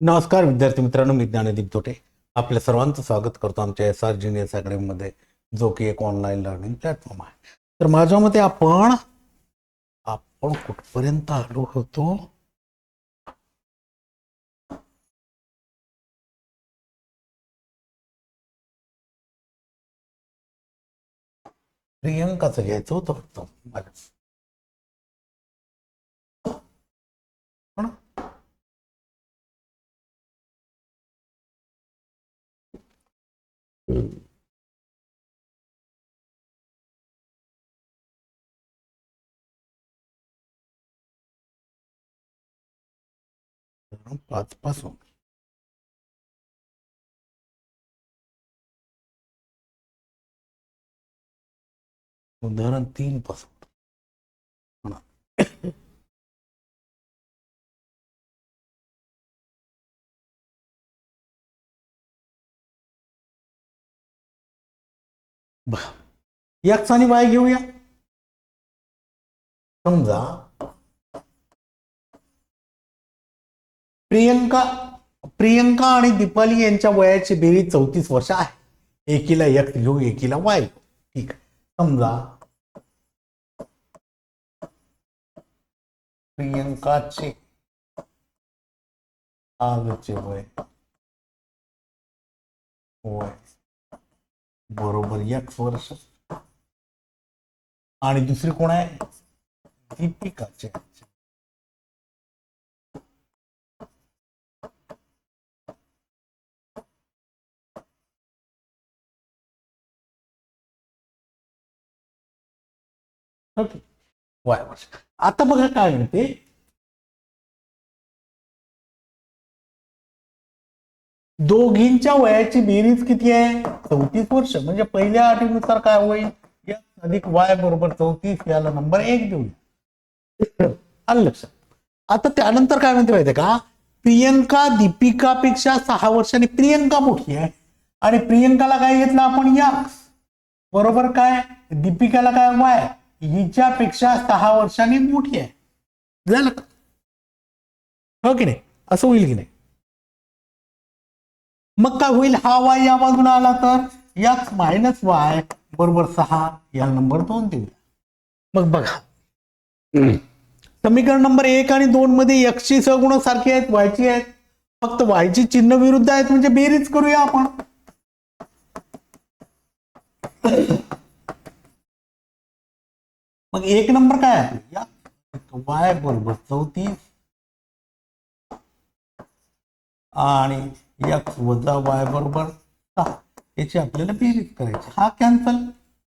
नमस्कार विद्यार्थी मित्रांनो मी ज्ञानदीप तोटे आपल्या सर्वांचं स्वागत करतो आमच्या एस आर जिनियस अकॅडमीमध्ये जो की एक ऑनलाईन लर्निंग प्लॅटफॉर्म आहे. तर माझ्या मते आपण आपण कुठपर्यंत आलो होतो? प्रियंकाचं घ्यायचं होतं फक्त मला. पाच पासून उदाहरण तीन पासून बघा एक्स आणि वाय घेऊया. समजा प्रियंका प्रियंका आणि दीपाली यांच्या वयाची बेरीज चौतीस वर्ष आहे. एकीला एक्स घेऊ एकीला वाय ठीक समजा प्रियंकाचे आजचे वय वय. बरोबर एक वर्ष. आणि दुसरी कोण आहे? दीपिकाचे ओके. वाय वर्ष. आता बघा काय म्हणते? दोघींच्या वयाची बेरीज किती आहे? चौतीस वर्ष म्हणजे पहिल्या अटीनुसार काय होईल? एक्स अधिक वाय बरोबर चौतीस याला नंबर एक देऊया. आलं लक्षात? आता त्यानंतर काय म्हणते माहितीये का? प्रियंका दीपिकापेक्षा सहा वर्षांनी प्रियंका मोठी आहे. आणि प्रियंकाला काय घेतलं आपण? यक्स. बरोबर काय? दीपिकाला काय? वाय. हिच्यापेक्षा सहा वर्षांनी मोठी आहे. झालं का? हो की नाही? असं होईल की नाही? मग काय होईल? हा वाय या बाजूला आला तर एक्स मायनस वाय बरोबर सहा या नंबर दोन देऊया. मग बघा. समीकरण नंबर एक आणि दोन मध्ये एक्सची सगुण सारखी आहेत वायची आहेत. फक्त वायची चिन्ह विरुद्ध आहेत म्हणजे बेरीज करूया आपण. मग एक नंबर काय आहे वाय बरोबर चौतीस. आणि एक्स वजा वाय बरोबर सहा. याची आपल्याला बेरीज करायची. हा कॅन्सल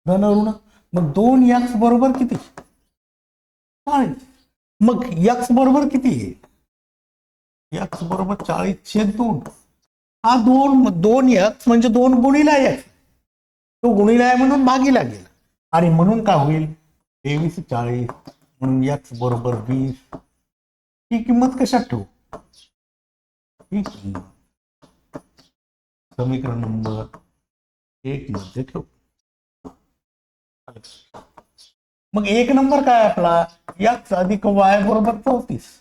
धन ऋण मग दोन एक्स बरोबर किती? चाळीस. मग एक्स बरोबर किती? आहे एक्स बरोबर चाळीस छेद दोन. हा दोन दोन एक्स म्हणजे दोन गुणीला एक्स तो गुणीला आहे म्हणून भागीला गेला. आणि म्हणून काय होईल? तेवीस चाळीस म्हणून एक्स बरोबर वीस. ही किंमत कशात ठेवू? ही किंमत. समीकरण नंबर एक मध्ये ठेवू. मग एक नंबर काय आपला? एक्स अधिक वाय बरोबर चौतीस.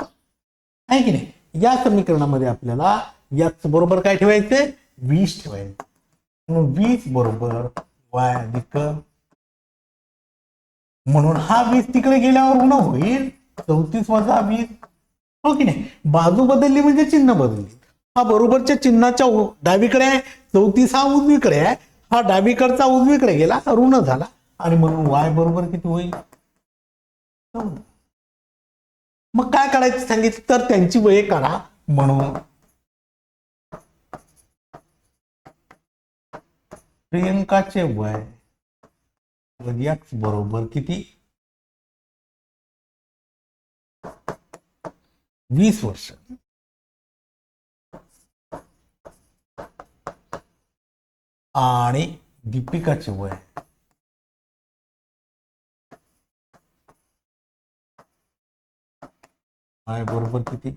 आहे की नाही? या समीकरणामध्ये आपल्याला एक्स बरोबर काय ठेवायचे वीस ठेवायचे. म्हणून वीस बरोबर वाय अधिक म्हणून हा वीस तिकडे गेल्यावर ऋण होईल. चौतीस वजा वीस. हो की नाही? बाजू बदलली म्हणजे चिन्ह बदलली. हा बरोबरच्या चिन्हाच्या डावीकडे आहे चौतीस हा उजवीकडे आहे हा डावीकडचा उजवीकडे गेला ऋण झाला. आणि म्हणून वाय बरोबर किती होईल? मग काय करायचं सांगितलं? तर त्यांची वये काढा. म्हणून प्रियंकाचे वय एक्स बरोबर किती? वीस वर्ष. आणि दीपिकाचे वय. बरोबर किती?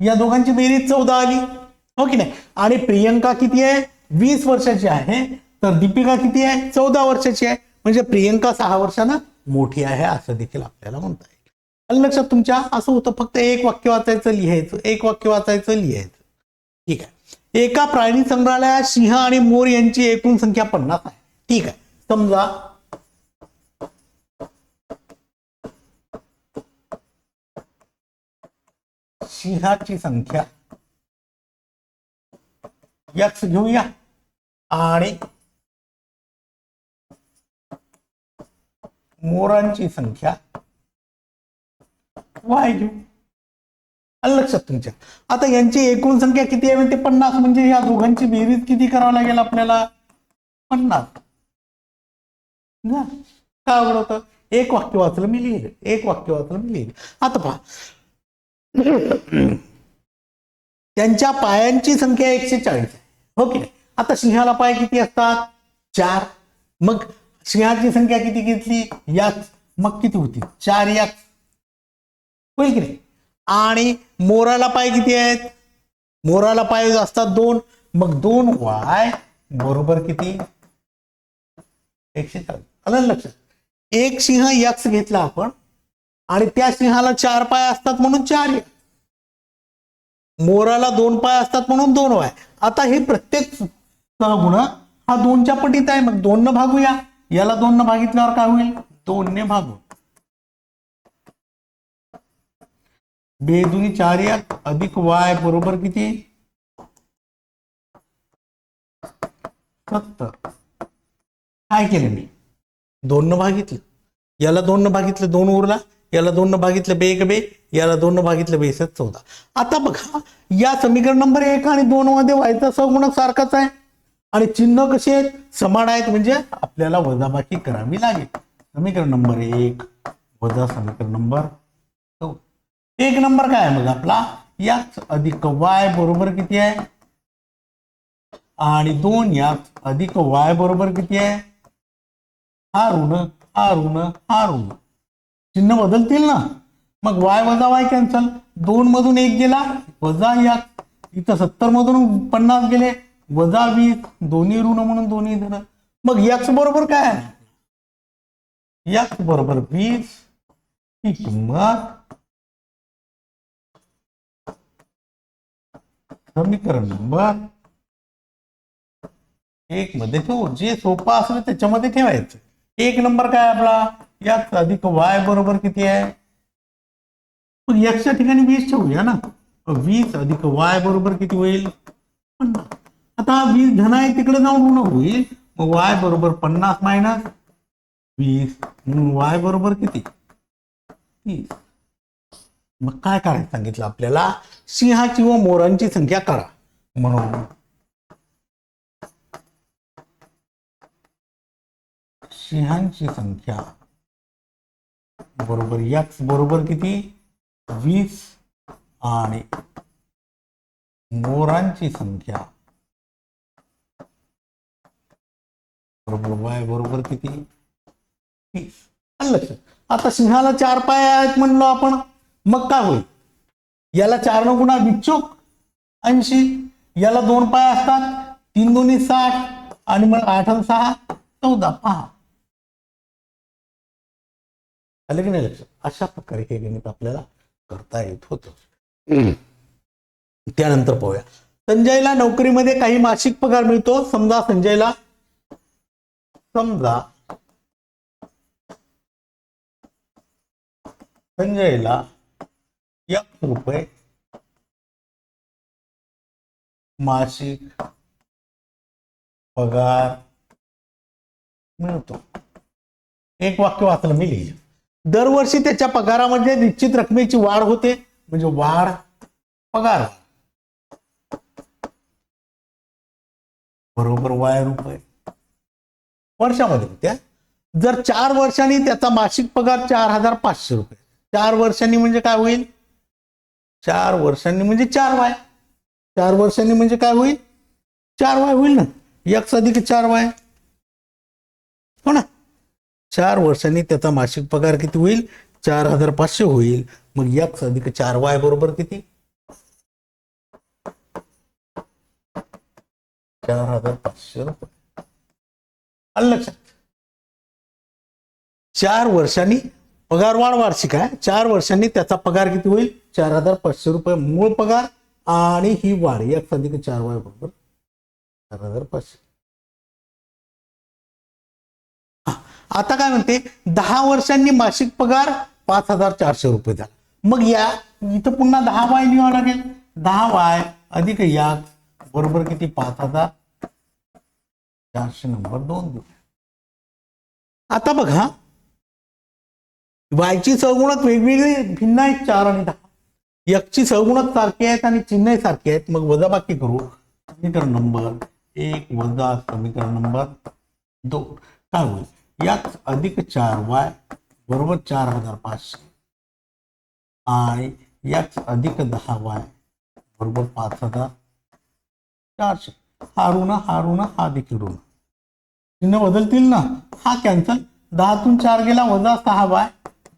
या दोघांची बेरीज चौदा आली. हो की नाही? आणि प्रियंका किती आहे? वीस वर्षाची आहे. तर दीपिका किती आहे? चौदा वर्षाची आहे. म्हणजे प्रियंका सहा वर्षानं मोठी आहे असं देखील आपल्याला म्हणता येईल. लक्षात तुमच्या असं होतं फक्त एक वाक्य वाचायचं लिहायचं. एक वाक्य वाचायचं लिहायचं. ठीक आहे. एका प्राणी संग्रहालयात सिंह आणि मोर यांची एकूण संख्या पन्नास आहे. ठीक आहे. समजा सिंहाची संख्या यक्स घेऊया. आणि मोरांची संख्या वाय घेऊ. लक्षात तुमच्या. आता यांची एकूण संख्या किती आहे म्हणते पन्नास? म्हणजे या दोघांची बेरीज किती करावं लागेल आपल्याला? पन्नास. ना? काय अवघड होत एक वाक्य वाचलं मी लिहिलं. एक वाक्य वाचलं मी लिहिलं. आता पहा. त्यांच्या पायांची संख्या एकशे चाळीस आहे. हो आता सिंहाला पाय किती असतात? चार. मग सिंहाची संख्या किती घेतली? याच. मग किती होती? चार याच. होईल की नाही? आणि मोराला पाय किती आहेत? मोराला पाय असतात दोन. मग दोन वाय बरोबर किती? एकशे चाळीस. आलं लक्षात? एक सिंह यक्स घेतला आपण आणि त्या सिंहाला चार पाय असतात म्हणून चार मोराला दोन पाय असतात म्हणून दोन वाय. आता हे प्रत्येक सहगुण हा दोनच्या पटीत आहे. मग दोन न भागूया. याला दोन न भागितल्यावर काय होईल? दोन ने भागू. बे दुनी चार एक अधिक वाय बरोबर किती? सत्तर काय केलं मी? दोन न भागितलं. याला दोन न भागितलं दोन उरला याला दोन न भागितलं बे एक बे याला दोन न भागितलं बेस चौदा. आता बघा या समीकरण नंबर एक आणि दोन मध्ये व्हायचा सगुणक सारखाच आहे. आणि चिन्ह कसे आहेत? समान आहेत म्हणजे आपल्याला वजाबाकी करावी लागेल. समीकरण नंबर एक वजा समीकरण नंबर दोन एक नंबर काय आहे मग आपला? याच अधिक वाय बरोबर किती आहे? आणि दोन याच अधिक वाय बरोबर किती आहे? हा ऋण हा ऋण हा ऋण चिन्ह बदलतील ना? मग वाय वजा वाय कॅन्सल. दोन मधून एक गेला वजा या इथं सत्तर मधून पन्नास गेले वजा वीस. दोन्ही ऋण म्हणून दोन्ही धन. मग यक्स बरोबर काय आहे? यक्स बरोबर वीस. ही किंमत समीकरण नंबर एक मध्ये ठेवू जे सोपं असेल त्याच्यामध्ये ठेवायचं. एक नंबर काय आपला? यात अधिक वाय बरोबर किती आहे? मग याच्या ठिकाणी वीस ठेवूया ना. वीस अधिक वाय बरोबर किती होईल? पन्नास. आता वीस धन आहे तिकडे जाऊन ऋण होईल. मग वाय बरोबर पन्नास मायनस वीस. म्हणून वाय बरोबर किती? तीस. मग काय करायला सांगितलं आपल्याला? सिंहाची व मोरांची संख्या करा. म्हणून. सिंहांची संख्या बरोबर एक्स बरोबर किती? वीस आणि मोरांची संख्या बरोबर वाय बरोबर किती? तीस. लक्ष आता सिंहाला चार पाय आहेत म्हणलो आपण. मग काय होईल? याला चार न गुणा विच्छुक ऐंशी. याला दोन पाय असतात तीन दोन्ही साठ आणि मग आठ आणि सहा चौदा. पहा. आलं की नाही लक्षात? अशा प्रकारे हे गणित आपल्याला करता येत होतं. त्यानंतर पाहूया. संजयला नोकरीमध्ये काही मासिक पगार मिळतो. समजा संजयला समजा संजयला एक रुपये मासिक पगार मिळतो. एक वाक्य वाचलं मी लिहिलं. दरवर्षी त्याच्या पगारामध्ये निश्चित रकमेची वाढ होते म्हणजे वाढ पगार. बरोबर वाय रुपये. वर्षामध्ये होत्या. जर चार वर्षांनी त्याचा मासिक पगार चार हजार पाचशे रुपये. चार वर्षांनी म्हणजे काय होईल? चार वर्षांनी म्हणजे चार वाय. चार वर्षांनी म्हणजे काय होईल? चार वाय होईल ना. एक अधिक चार वाय. हो ना? चार वर्षांनी त्याचा मासिक पगार किती होईल? चार हजार पाचशे होईल. मग एक अधिक चार वाय बरोबर किती? चार हजार पाचशे रुपये. आलं लक्षात? चार वर्षांनी पगार वाढ वार्षिक आहे चार वर्षांनी त्याचा पगार किती होईल? चार हजार पाचशे रुपये मूळ पगार आणि ही वाढ. या अधिक चार वाय बरोबर? चार हजार पाचशे. आता काय म्हणते? दहा वर्षांनी मासिक पगार पाच हजार चारशे रुपये झाला. मग या इथं पुन्हा दहा वाय लिहावं लागेल. दहा वाय अधिक या बरोबर किती? पाच हजार चारशे नंबर दोन दिवस. आता बघा. वायची चौगुणात वेगवेगळी भिन्न आहेत चार आणि दहा. यकची सहगुणक सारखी आहेत आणि चिन्ह सारखी आहेत. मग वजाबाकी करू. समीकरण नंबर एक वजा समीकरण नंबर दोन. काय होईल? यक्स अधिक चार वाय बरोबर चार हजार पाचशे. आणि याच अधिक दहा वाय बरोबर पाच हजार चारशे. हा ऋण हा ऋण हा देखील ऋण. चिन्ह बदलतील ना? हा कॅन्सल दहातून चार गेला वजा सहा वाय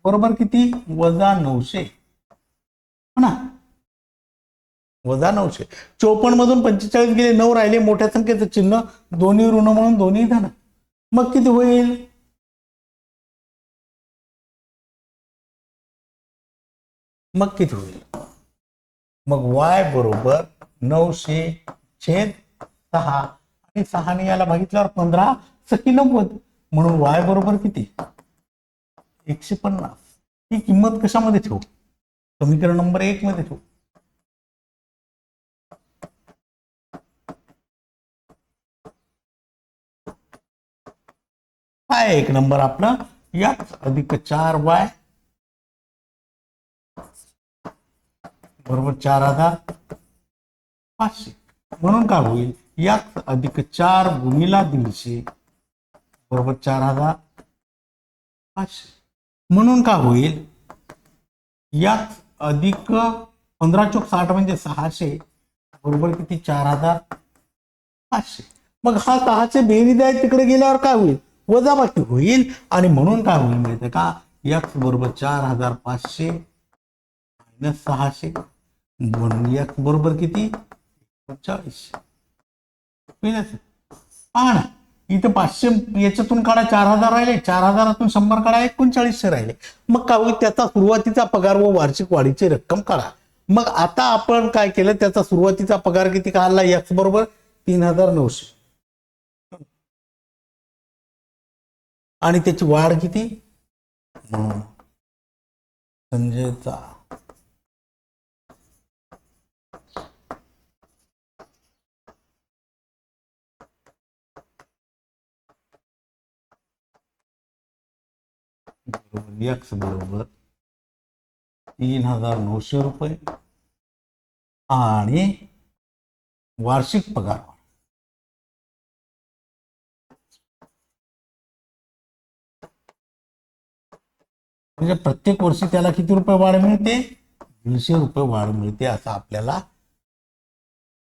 बरोबर किती? वजा नऊशे. हो ना? वजा नऊशे. चोपन्न मधून पंचेचाळीस गेले नऊ राहिले मोठ्या संख्येचं चिन्ह दोन्ही ऋण म्हणून दोन्ही धन. मग किती होईल? मग किती होईल? मग वाय बरोबर नऊशे छेद सहा. आणि सहाने याला बघितल्यावर पंधरा सखी नव्वद. म्हणून वाय बरोबर किती? एकशे पन्नास. ही किंमत कशामध्ये ठेवू? समीकरण नंबर एक मध्ये ठेवू. काय एक नंबर आपला. याच अधिक चार वाय. बरोबर चार हज़ार पाचशे. म्हणून होईल? याच अधिक चार गुणिला दीडशे. बरोबर चार हज़ार पाचशे. म्हणून होईल? याच अधिक पंधरा चौक साठ म्हणजे सहाशे बरोबर किती? चार हजार पाचशे. मग हा सहाशे बेरीज आहे तिकडे गेल्यावर काय होईल? वजाबाकी होईल आणि म्हणून काय होईल माहिती का? यक्स बरोबर चार हजार पाचशे मायनस सहाशे. म्हणून यक्स बरोबर किती? एकोणचाळीस. होईल पहा ना इथं पाचशे याच्यातून काढा चार हजार राहिले. चार हजारातून शंभर काढा एकोणचाळीसशे राहिले. मग काय होईल? त्याचा सुरुवातीचा पगार व वार्षिक वाढीची रक्कम काढा. मग आता आपण काय केलं? त्याचा सुरुवातीचा पगार किती काढला? याच बरोबर तीन हजार नऊशे. आणि त्याची वाढ किती? संजयचा. बरोबर यक्स बरोबर तीन हजार नऊशे रुपये. आणि वार्षिक पगार. म्हणजे प्रत्येक वर्षी त्याला किती रुपये वाढ मिळते? दीडशे रुपये वाढ मिळते असं आपल्याला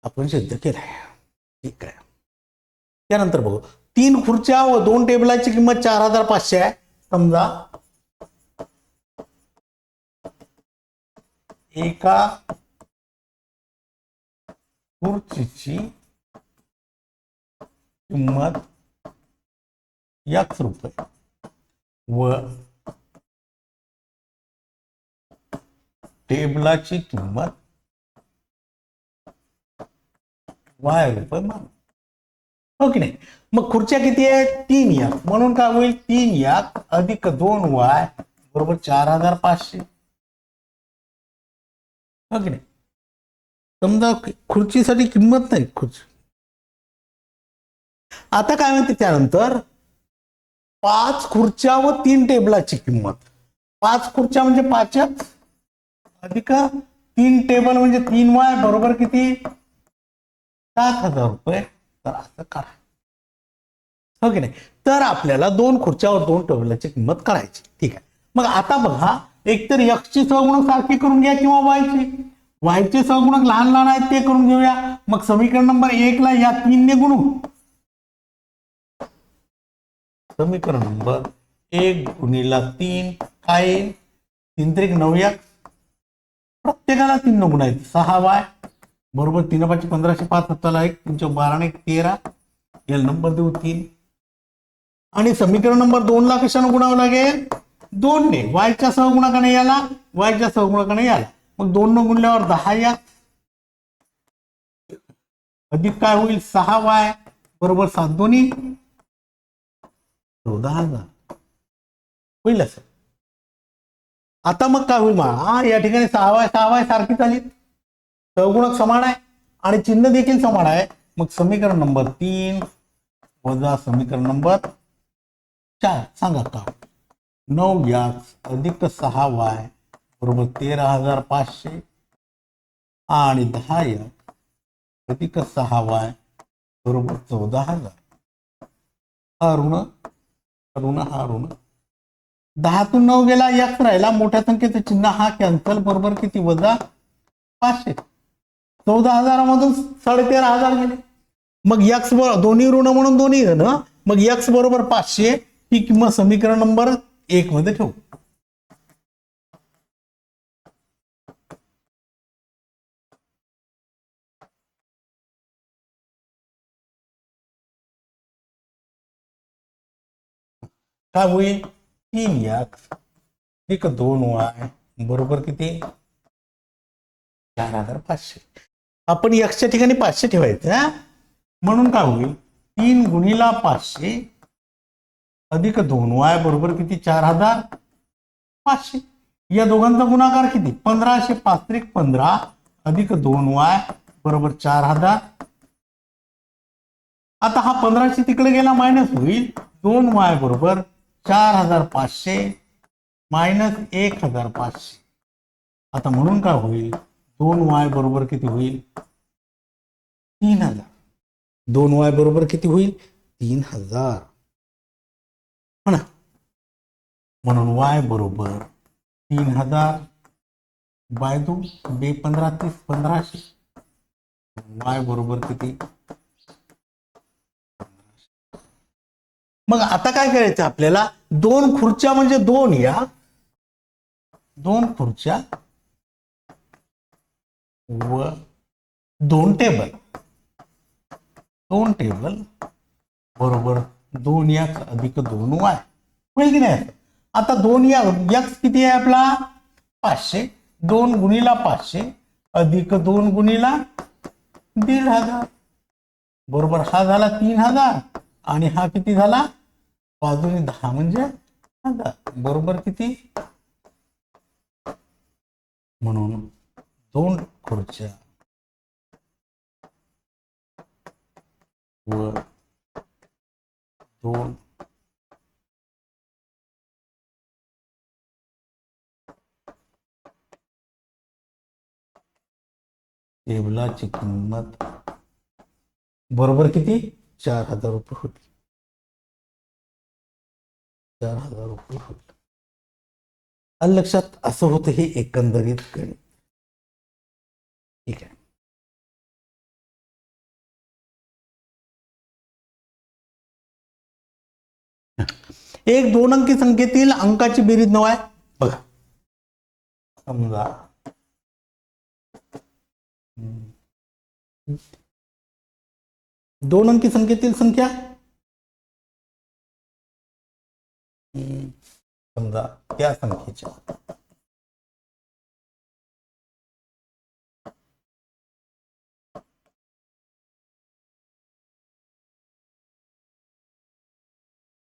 आपण सिद्ध केलं आहे ठीक आहे. त्यानंतर बघू. तीन खुर्च्या व दोन टेबलाची किंमत चार हजार पाचशे आहे. समजा एका खुर्चीची किंमत याच रुपये. व टेबलाची किंमत वाय रुपये मान हो की नाही? मग खुर्च्या किती आहेत? तीन याक म्हणून काय होईल? तीन याक अधिक दोन वाय बरोबर चार हजार पाचशे. हो की नाही? समजा खुर्चीसाठी किंमत नाही खुर्ची. आता काय म्हणते त्यानंतर? पाच खुर्च्या व तीन टेबलाची किंमत. पाच खुर्च्या म्हणजे पाचच अधिक तीन टेबल म्हणजे तीन वाय बरोबर किती? सात हजार रुपये. तर असं करा. हो की नाही? तर आपल्याला दोन खुर्च्यावर दोन टेबलाची किंमत करायची. ठीक आहे. मग आता बघा एकतर यक्षची सहगुणक सारखी करून घ्या किंवा वायची वायचे सहगुणक लहान लहान आहेत ते करून घेऊया. मग समीकरण नंबर एक ला या तीन ने गुणू. समीकरण नंबर एक गुणीला तीन काय? तीन त्रिक नऊ एक प्रत्येकाला तीन गुण आहेत. सहा वाय बरोबर? तीन पाचशे पंधराशे पाच सत्ताला एक तुमच्या बाराने एक तेरा. याला नंबर देऊ तीन. आणि समीकरण नंबर दोन ला कशानं गुणावं लागेल? दोन ने वायच्या सहगुणाकाने याला वायच्या सहगुणाकाने याला. मग दोन न गुणल्यावर दहा या. अधिक काय होईल? सहा वाय. बरोबर सात दोन्ही. हो, चौदा हजार. होईल असं. आता मग काय होईल? मला या ठिकाणी सहा वाय सहा वाय सारखी झाली सहगुणक समान आहे आणि चिन्ह देखील समान आहे. मग समीकरण नंबर तीन वजा समीकरण नंबर चार. सांगा का नऊ याच अधिक सहा वाय बरोबर तेरा हजार पाचशे आणि दहा याच अधिक सहा वाय बरोबर चौदा हजार. हा ऋण ऋण हा ऋण. दहातून नऊ गेला याच राहिला. मोठ्या संख्येचं चिन्ह हा कॅन्सल बरोबर किती? वजा पाचशे. चौदा हजारामधून साडेतेरा हजार गेले. मग यक्स बरोबर दोन्ही ऋण म्हणून दोन्ही धन मग यक्स बरोबर पाचशे ही किंमत समीकरण नंबर एक मध्ये ठेवू. काय होईल? तीन यक्स एक दोन वाय बरोबर किती? चार हजार पाचशे. आपण यक्षच्या ठिकाणी पाचशे ठेवायचं हा? म्हणून काय होईल? तीन गुणीला पाचशे अधिक दोन वाय बरोबर किती? चार हजार पाचशे. या दोघांचा गुणाकार किती? पंधराशे पाच त्रिक पंधरा अधिक दोन वाय बरोबर चार हजार. आता हा पंधराशे तिकडे गेला मायनस होईल. दोन वाय बरोबर चार हजार पाचशे मायनस एक हजार पाचशे. आता म्हणून काय होईल? दोन वाय बरोबर किती होईल? तीन हजार. दोन वाय बरोबर किती होईल? तीन हजार. हो ना? म्हणून वाय बरोबर तीन हजार बाय दोन बे पंधरा तीस पंधराशे वाय बरोबर किती? मग आता काय करायचं आपल्याला? दोन खुर्च्या म्हणजे दोन या. दोन खुर्च्या व दोन टेबल. दोन टेबल बरोबर दोन यक्स अधिक दोन वाय. होईल की नाही? आता दोन या यक्स किती आहे आपला? पाचशे. दोन गुणीला पाचशे अधिक दोन गुणीला दीड हजार. बरोबर हा झाला तीन हजार आणि हा किती झाला? बाजूने दहा म्हणजे हजार. बरोबर किती? म्हणून दोन खुर्च्या व दोन टेबलाची किंमत बरोबर किती? चार हजार रुपये होती. चार हजार रुपये होती. लक्षात असं होतं हे एकंदरीत गणित. ठीक आहे एक दोन अंकी संख्येतील अंकाची बेरीज नऊ आहे बघा समजा. दोन अंकी संख्येतील संख्या. समजा त्या संख्येच्या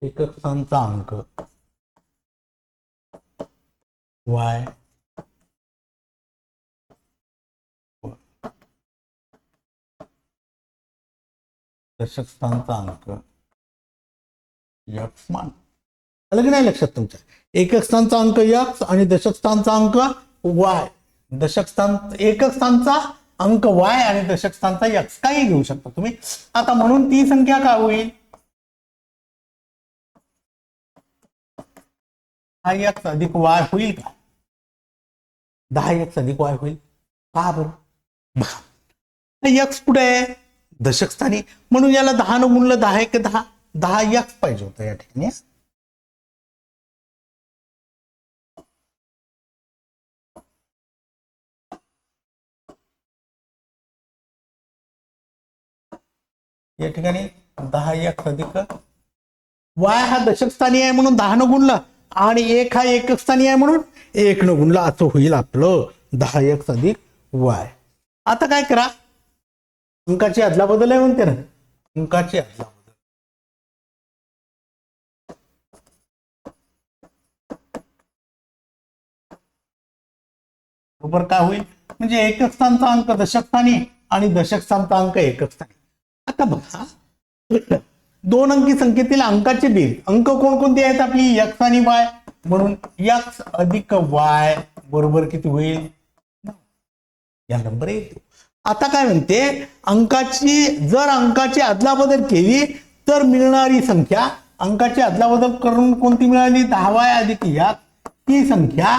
एक स्थानचा अंक. वाय. दशकस्थांचा अंक. यक्स मान. आलं की नाही लक्षात तुमच्या एकक स्थानचा अंक यक्स आणि दशक स्थानचा अंक वाय. दशक स्थान एकक स्थानचा अंक वाय आणि दशक स्थानचा यक्स. काही घेऊ शकता तुम्ही. आता म्हणून ती संख्या काय होईल? हा एक्स अधिक वाय होईल का? दहा एक्स अधिक वाय होईल. का बरं? यक्स कुठे आहे? दशकस्थानी. म्हणून याला दहा न गुणलं दहा एक दहा. दहा यक्स पाहिजे होतं या ठिकाणी. या ठिकाणी दहा एक अधिक वाय हा दशकस्थानी आहे म्हणून दहा न गुणलं. आणि एक हा एकक स्थानी आहे म्हणून एक न गुणला असं होईल आपलं. दहा एक अधिक वाय. आता काय करा? अंकाची अदला बदल आहे म्हणते ना. अंकाची अदला बदल. बरोबर काय होईल? म्हणजे एकक स्थानचा अंक दशक स्थानी आणि दशक स्थानचा अंक एकक स्थानी. आता बघा. दोन अंकी संख्येतील अंकाची बेरीज अंक कोणकोणते आहेत आपली? यक्स आणि वाय म्हणून यक्स अधिक वाय बरोबर किती होईल? या नंबर येतो आता काय म्हणते? अंकाची जर अंकाची अदलाबदल केली तर मिळणारी संख्या अंकाची अदलाबदल करून कोणती मिळाली? दहा वाय अधिक यात ही संख्या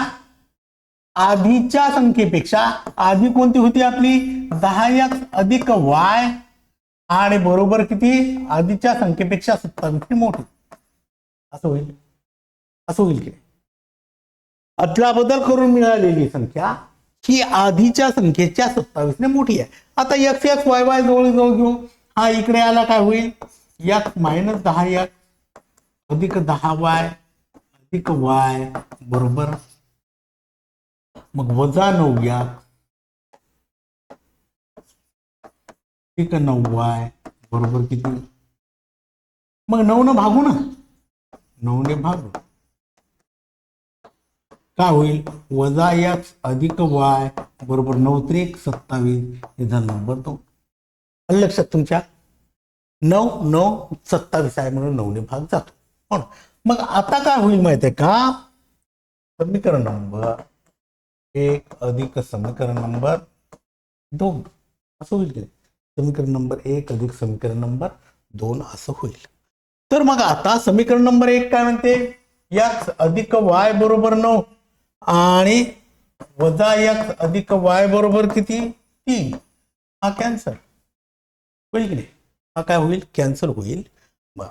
आधीच्या संख्येपेक्षा आधी कोणती होती आपली? दहा एक्स अधिक वाय आणि बरोबर किती? आधीच्या संख्येपेक्षा सत्तावीस मोठी. असं होईल. असं होईल की अदला बदल करून मिळालेली संख्या ही आधीच्या संख्येच्या सत्तावीसने मोठी आहे. आता एक्स एक्स वाय वाय जवळ जवळ घेऊ. हा इकडे आला काय होईल? एक्स मायनस दहा एक्स अधिक दहा वाय अधिक वाय बरोबर. मग वजा नऊ या ठीक आहे नऊ वाय बरोबर किती? मग नऊ न भागू ना. नऊने भागू. काय होईल? वजा एक्स अधिक वाय बरोबर नऊ त्रिक सत्तावीस हे झालं नंबर दोन. आलं लक्षात तुमच्या? नऊ नऊ सत्तावीस आहे म्हणून नऊने भाग जातो. हो पण मग आता काय होईल माहिती आहे का? समीकरण नंबर एक अधिक समीकरण नंबर दोन. असं होईल समीकरण नंबर एक अधिक समीकरण नंबर दोन असं होईल. तर मग आता समीकरण नंबर एक काय म्हणते? यक्स अधिक वाय बरोबर नऊ आणि वजा यक्स अधिक वाय बरोबर किती? तीन. हा कॅन्सल. होईल की नाही? हा काय होईल? कॅन्सल होईल. बरं.